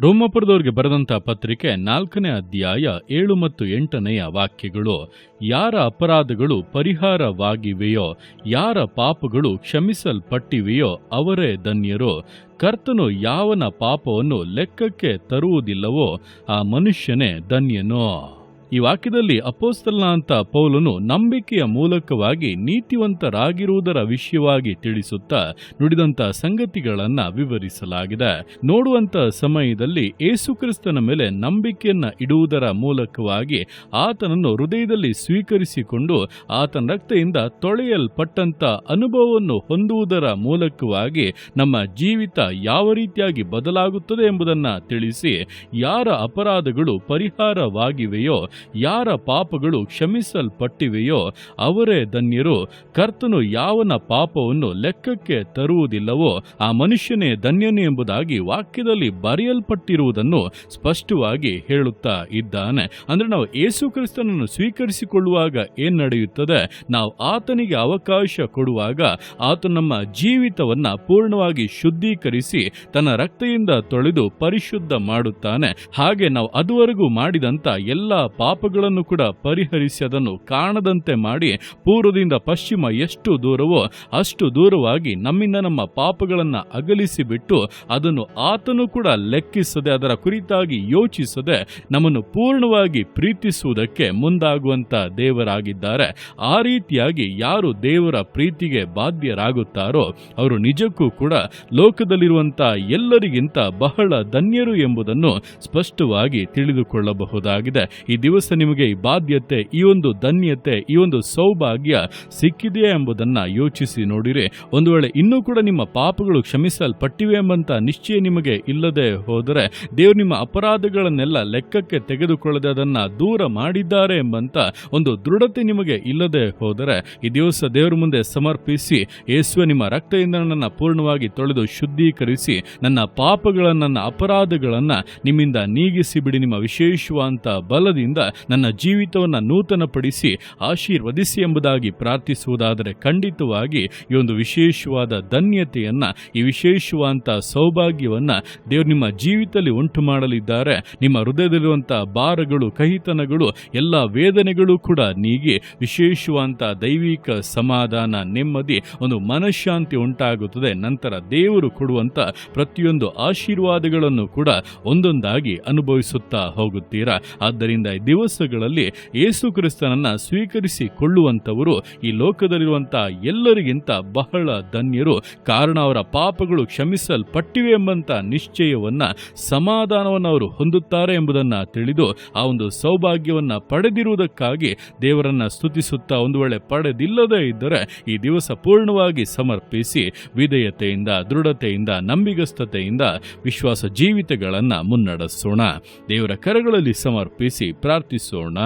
ರೋಮಪುರದವ್ರಿಗೆ ಬರೆದಂಥ ಪತ್ರಿಕೆ ನಾಲ್ಕನೇ ಅಧ್ಯಾಯ ಏಳು ಮತ್ತು ಎಂಟನೆಯ ವಾಕ್ಯಗಳು, ಯಾರ ಅಪರಾಧಗಳು ಪರಿಹಾರವಾಗಿವೆಯೋ, ಯಾರ ಪಾಪಗಳು ಕ್ಷಮಿಸಲ್ಪಟ್ಟಿವೆಯೋ ಅವರೇ ಧನ್ಯರು. ಕರ್ತನು ಯಾವನ ಪಾಪವನ್ನು ಲೆಕ್ಕಕ್ಕೆ ತರುವುದಿಲ್ಲವೋ ಆ ಮನುಷ್ಯನೇ ಧನ್ಯನು. ಈ ವಾಕ್ಯದಲ್ಲಿ ಅಪೋಸ್ತಲನ ಅಂತ ಪೌಲನು ನಂಬಿಕೆಯ ಮೂಲಕವಾಗಿ ನೀತಿವಂತರಾಗಿರುವುದರ ವಿಷಯವಾಗಿ ತಿಳಿಸುತ್ತಾ ನುಡಿದಂತ ಸಂಗತಿಗಳನ್ನು ವಿವರಿಸಲಾಗಿದೆ. ನೋಡುವಂತ ಸಮಯದಲ್ಲಿ ಏಸುಕ್ರಿಸ್ತನ ಮೇಲೆ ನಂಬಿಕೆಯನ್ನ ಇಡುವುದರ ಮೂಲಕವಾಗಿ ಆತನನ್ನು ಹೃದಯದಲ್ಲಿ ಸ್ವೀಕರಿಸಿಕೊಂಡು ಆತನ ರಕ್ತದಿಂದ ತೊಳೆಯಲ್ಪಟ್ಟಂತ ಅನುಭವವನ್ನು ಹೊಂದುವುದರ ಮೂಲಕವಾಗಿ ನಮ್ಮ ಜೀವಿತ ಯಾವ ರೀತಿಯಾಗಿ ಬದಲಾಗುತ್ತದೆ ಎಂಬುದನ್ನು ತಿಳಿಸಿ ಯಾರ ಅಪರಾಧಗಳು ಪರಿಹಾರವಾಗಿವೆಯೋ ಯಾರ ಪಾಪಗಳು ಕ್ಷಮಿಸಲ್ಪಟ್ಟಿವೆಯೋ ಅವರೇ ಧನ್ಯರು. ಕರ್ತನು ಯಾವನ ಪಾಪವನ್ನು ಲೆಕ್ಕಕ್ಕೆ ತರುವುದಿಲ್ಲವೋ ಆ ಮನುಷ್ಯನೇ ಧನ್ಯನು ಎಂಬುದಾಗಿ ವಾಕ್ಯದಲ್ಲಿ ಬರೆಯಲ್ಪಟ್ಟಿರುವುದನ್ನು ಸ್ಪಷ್ಟವಾಗಿ ಹೇಳುತ್ತಾ ಇದ್ದಾನೆ. ಅಂದರೆ ನಾವು ಯೇಸು ಕ್ರಿಸ್ತನನ್ನು ಸ್ವೀಕರಿಸಿಕೊಳ್ಳುವಾಗ ಏನ್ ನಡೆಯುತ್ತದೆ? ನಾವು ಆತನಿಗೆ ಅವಕಾಶ ಕೊಡುವಾಗ ಆತ ನಮ್ಮ ಜೀವಿತವನ್ನ ಪೂರ್ಣವಾಗಿ ಶುದ್ಧೀಕರಿಸಿ ತನ್ನ ರಕ್ತದಿಂದ ತೊಳೆದು ಪರಿಶುದ್ಧ ಮಾಡುತ್ತಾನೆ. ಹಾಗೆ ನಾವು ಅದುವರೆಗೂ ಮಾಡಿದಂತ ಎಲ್ಲ ಪಾಪಗಳನ್ನು ಕೂಡ ಪರಿಹರಿಸಿ ಅದನ್ನು ಕಾಣದಂತೆ ಮಾಡಿ ಪೂರ್ವದಿಂದ ಪಶ್ಚಿಮ ಎಷ್ಟು ದೂರವೋ ಅಷ್ಟು ದೂರವಾಗಿ ನಮ್ಮಿಂದ ನಮ್ಮ ಪಾಪಗಳನ್ನು ಅಗಲಿಸಿ ಬಿಟ್ಟು ಅದನ್ನು ಆತನು ಕೂಡ ಲೆಕ್ಕಿಸದೆ ಅದರ ಕುರಿತಾಗಿ ಯೋಚಿಸದೆ ನಮ್ಮನ್ನು ಪೂರ್ಣವಾಗಿ ಪ್ರೀತಿಸುವುದಕ್ಕೆ ಮುಂದಾಗುವಂತ ದೇವರಾಗಿದ್ದಾರೆ. ಆ ರೀತಿಯಾಗಿ ಯಾರು ದೇವರ ಪ್ರೀತಿಗೆ ಬಾಧ್ಯರಾಗುತ್ತಾರೋ ಅವರು ನಿಜಕ್ಕೂ ಕೂಡ ಲೋಕದಲ್ಲಿರುವಂತ ಎಲ್ಲರಿಗಿಂತ ಬಹಳ ಧನ್ಯರು ಎಂಬುದನ್ನು ಸ್ಪಷ್ಟವಾಗಿ ತಿಳಿದುಕೊಳ್ಳಬಹುದಾಗಿದೆ. ಈ ನಿಮಗೆ ಈ ಬಾಧ್ಯತೆ ಈ ಒಂದು ಧನ್ಯತೆ, ಈ ಒಂದು ಸೌಭಾಗ್ಯ ಸಿಕ್ಕಿದೆಯಾ ಎಂಬುದನ್ನ ಯೋಚಿಸಿ ನೋಡಿರಿ. ಒಂದು ವೇಳೆ ಇನ್ನೂ ಕೂಡ ನಿಮ್ಮ ಪಾಪಗಳು ಕ್ಷಮಿಸಲ್ಪಟ್ಟಿವೆ ಎಂಬಂತ ನಿಶ್ಚಯ ನಿಮಗೆ ಇಲ್ಲದೆ ಹೋದರೆ, ದೇವರು ನಿಮ್ಮ ಅಪರಾಧಗಳನ್ನೆಲ್ಲ ಲೆಕ್ಕಕ್ಕೆ ತೆಗೆದುಕೊಳ್ಳದೆ ಅದನ್ನು ದೂರ ಮಾಡಿದ್ದಾರೆ ಎಂಬಂತ ಒಂದು ದೃಢತೆ ನಿಮಗೆ ಇಲ್ಲದೆ ಹೋದರೆ, ಈ ದಿವಸ ದೇವರ ಮುಂದೆ ಸಮರ್ಪಿಸಿ, ಯೇಸುವೆ ನಿಮ್ಮ ರಕ್ತದಿಂದ ನನ್ನ ಪೂರ್ಣವಾಗಿ ತೊಳೆದು ಶುದ್ಧೀಕರಿಸಿ, ನನ್ನ ಪಾಪಗಳನ್ನು, ನನ್ನ ಅಪರಾಧಗಳನ್ನ ನಿಮ್ಮಿಂದ ನೀಗಿಸಿ ಬಿಡಿ, ನಿಮ್ಮ ವಿಶೇಷವಾದಂಥ ಬಲದಿಂದ ನನ್ನ ಜೀವಿತವನ್ನು ನೂತನಪಡಿಸಿ ಆಶೀರ್ವದಿಸಿ ಎಂಬುದಾಗಿ ಪ್ರಾರ್ಥಿಸುವುದಾದರೆ ಖಂಡಿತವಾಗಿ ಈ ಒಂದು ವಿಶೇಷವಾದ ಧನ್ಯತೆಯನ್ನು, ಈ ವಿಶೇಷವಾದಂಥ ಸೌಭಾಗ್ಯವನ್ನ ದೇವರು ನಿಮ್ಮ ಜೀವಿತದಲ್ಲಿ ಉಂಟು ಮಾಡಲಿದ್ದಾರೆ ನಿಮ್ಮ ಹೃದಯದಲ್ಲಿರುವಂಥ ಭಾರಗಳು, ಕಹಿತನಗಳು, ಎಲ್ಲ ವೇದನೆಗಳು ಕೂಡ ನೀಗಿ ವಿಶೇಷವಾದಂಥ ದೈವಿಕ ಸಮಾಧಾನ, ನೆಮ್ಮದಿ, ಒಂದು ಮನಃಶಾಂತಿ ಉಂಟಾಗುತ್ತದೆ. ನಂತರ ದೇವರು ಕೊಡುವಂತ ಪ್ರತಿಯೊಂದು ಆಶೀರ್ವಾದಗಳನ್ನು ಕೂಡ ಒಂದೊಂದಾಗಿ ಅನುಭವಿಸುತ್ತಾ ಹೋಗುತ್ತೀರಾ? ಆದ್ದರಿಂದ ದಿವಸಗಳಲ್ಲಿ ಯೇಸು ಕ್ರಿಸ್ತನನ್ನ ಸ್ವೀಕರಿಸಿಕೊಳ್ಳುವಂಥವರು ಈ ಲೋಕದಲ್ಲಿರುವಂತಹ ಎಲ್ಲರಿಗಿಂತ ಬಹಳ ಧನ್ಯರು. ಕಾರಣ ಅವರ ಪಾಪಗಳು ಕ್ಷಮಿಸಲ್ಪಟ್ಟಿವೆ ಎಂಬಂತ ನಿಶ್ಚಯವನ್ನ, ಸಮಾಧಾನವನ್ನು ಅವರು ಹೊಂದುತ್ತಾರೆ ಎಂಬುದನ್ನ ತಿಳಿದು ಆ ಒಂದು ಸೌಭಾಗ್ಯವನ್ನ ಪಡೆದಿರುವುದಕ್ಕಾಗಿ ದೇವರನ್ನ ಸ್ತುತಿಸುತ್ತಾ ಒಂದು ವೇಳೆ ಪಡೆದಿಲ್ಲದೇ ಇದ್ದರೆ ಈ ದಿವಸ ಪೂರ್ಣವಾಗಿ ಸಮರ್ಪಿಸಿ ವಿಧೇಯತೆಯಿಂದ, ದೃಢತೆಯಿಂದ, ನಂಬಿಗಸ್ತತೆಯಿಂದ ವಿಶ್ವಾಸ ಜೀವಿತಗಳನ್ನ ಮುನ್ನಡೆಸೋಣ. ದೇವರ ಕರಗಳಲ್ಲಿ ಸಮರ್ಪಿಸಿ ಪ್ರಾರ್ಥಿಸೋಣ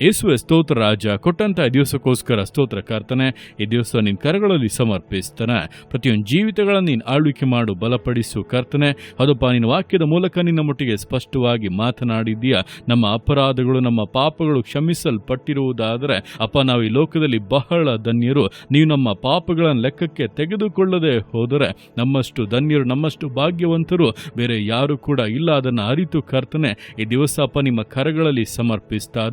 ಯೇಸುವೆ ಸ್ತೋತ್ರ ರಾಜ, ಕೊಟ್ಟಂತ ದಿವಸಕ್ಕೋಸ್ಕರ ಸ್ತೋತ್ರ ಕರ್ತನೆ, ಈ ದಿವಸ ನಿನ್ನ ಕರಗಳಲ್ಲಿ ಸಮರ್ಪಿಸ್ತಾನೆ. ಪ್ರತಿಯೊಂದು ಜೀವಿತಗಳನ್ನು ನೀನು ಆಳ್ವಿಕೆ ಮಾಡು, ಬಲಪಡಿಸು ಕರ್ತನೆ. ಅದಪ್ಪ ನಿನ್ನ ವಾಕ್ಯದ ಮೂಲಕ ನಿನ್ನ ಮಟ್ಟಿಗೆ ಸ್ಪಷ್ಟವಾಗಿ ಮಾತನಾಡಿದೀಯ ನಮ್ಮ ಅಪರಾಧಗಳು, ನಮ್ಮ ಪಾಪಗಳು ಕ್ಷಮಿಸಲ್ಪಟ್ಟಿರುವುದಾದರೆ, ಅಪ್ಪ, ನಾವು ಈ ಲೋಕದಲ್ಲಿ ಬಹಳ ಧನ್ಯರು. ನೀವು ನಮ್ಮ ಪಾಪಗಳನ್ನು ಲೆಕ್ಕಕ್ಕೆ ತೆಗೆದುಕೊಳ್ಳದೆ ಹೋದರೆ, ನಮ್ಮಷ್ಟು ಧನ್ಯರು, ನಮ್ಮಷ್ಟು ಭಾಗ್ಯವಂತರು, ಬೇರೆ ಯಾರು ಕೂಡ ಇಲ್ಲ, ಅದನ್ನು ಅರಿತು ಕರ್ತನೆ. ಈ ದಿವಸ ಅಪ್ಪ, ನಿಮ್ಮ ಕರಗಳಲ್ಲಿ ಸಮರ್ಪಿಸ್ತಾ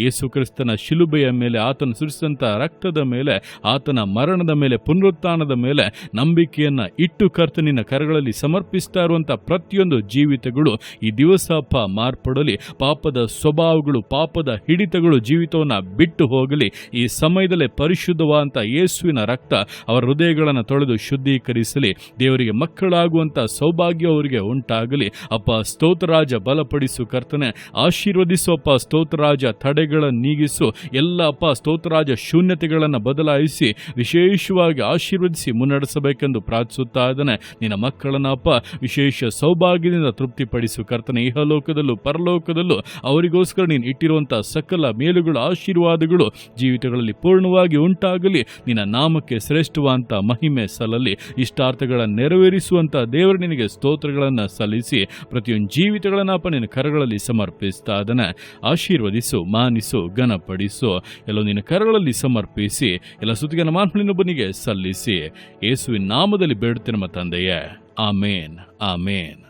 ಯೇಸು ಕ್ರಿಸ್ತನ ಶಿಲುಬೆಯ ಮೇಲೆ, ಆತನು ಸುರಿಸಿದಂಥ ರಕ್ತದ ಮೇಲೆ, ಆತನ ಮರಣದ ಮೇಲೆ, ಪುನರುತ್ಥಾನದ ಮೇಲೆ ನಂಬಿಕೆಯನ್ನ ಇಟ್ಟು ಕರ್ತನಿನ ಕರಗಳಲ್ಲಿ ಸಮರ್ಪಿಸ್ತಾ ಇರುವಂಥ ಪ್ರತಿಯೊಂದು ಜೀವಿತಗಳು ಈ ದಿವಸಪ್ಪ ಮಾರ್ಪಡಲಿ. ಪಾಪದ ಸ್ವಭಾವಗಳು, ಪಾಪದ ಹಿಡಿತಗಳು ಜೀವಿತವನ್ನು ಬಿಟ್ಟು ಹೋಗಲಿ. ಈ ಸಮಯದಲ್ಲೇ ಪರಿಶುದ್ಧವಾದಂಥ ಯೇಸುವಿನ ರಕ್ತ ಅವರ ಹೃದಯಗಳನ್ನು ತೊಳೆದು ಶುದ್ಧೀಕರಿಸಲಿ. ದೇವರಿಗೆ ಮಕ್ಕಳಾಗುವಂಥ ಸೌಭಾಗ್ಯ ಅವರಿಗೆ ಉಂಟಾಗಲಿ. ಅಪ್ಪ ಸ್ತೋತ್ರರಾಜ ಬಲಪಡಿಸು ಕರ್ತನೆ. ಆಶೀರ್ವದಿಸು ಅಪ್ಪ ಸ್ತೋತ್ರರಾಜ ತಡೆಗಳ ನೀಗಿಸು. ಎಲ್ಲ ಅಪ್ಪ ಸ್ತೋತ್ರರಾಜ ಶೂನ್ಯತೆಗಳನ್ನು ಬದಲಾಯಿಸಿ, ವಿಶೇಷವಾಗಿ ಆಶೀರ್ವದಿಸಿ ಮುನ್ನಡೆಸಬೇಕೆಂದು ಪ್ರಾರ್ಥಿಸುತ್ತಾ ಇದ್ದಾನೆ. ನಿನ್ನ ಮಕ್ಕಳನ್ನ ಅಪ್ಪ ವಿಶೇಷ ಸೌಭಾಗ್ಯದಿಂದ ತೃಪ್ತಿಪಡಿಸು. ಕರ್ತನೆ, ಇಹಲೋಕದಲ್ಲೂ ಪರಲೋಕದಲ್ಲೂ ಅವರಿಗೋಸ್ಕರ ನೀನು ಇಟ್ಟಿರುವಂತಹ ಸಕಲ ಮೇಲುಗಳು, ಆಶೀರ್ವಾದಗಳು ಜೀವಿತಗಳಲ್ಲಿ ಪೂರ್ಣವಾಗಿ ಉಂಟಾಗಲಿ. ನಿನ್ನ ನಾಮಕ್ಕೆ ಶ್ರೇಷ್ಠವಾದಂಥ ಮಹಿಮೆ ಸಲ್ಲಲಿ. ಇಷ್ಟಾರ್ಥಗಳ ನೆರವೇರಿಸುವಂಥ ದೇವರು ನಿನಗೆ ಸ್ತೋತ್ರಗಳನ್ನು ಸಲ್ಲಿಸಿ, ಪ್ರತಿಯೊಂದು ಜೀವಿತಗಳನ್ನು ಅಪ್ಪ ನಿನ್ನ ಕರಗಳಲ್ಲಿ ಸಮರ್ಪಿಸ್ತಾ ಅದನ್ನ ಆಶೀರ್ವದಿಸು. ಮಾನಿಸು ಘನಪಡಿಸು, ಎಲ್ಲ ನಿನ್ನ ಕರಗಳಲ್ಲಿ ಸಮರ್ಪಿಸಿ, ಎಲ್ಲ ಸುತ್ತಿಗೆನ ಮಾನ್ಮನಿನೊಬ್ಬನಿಗೆ ಸಲ್ಲಿಸಿ. ಯೇಸುವಿನ ನಾಮದಲ್ಲಿ ಬೇಡುತ್ತೇನೆ ನಮ್ಮ ತಂದೆಯೇ. ಆಮೇನ್. ಆಮೇನ್.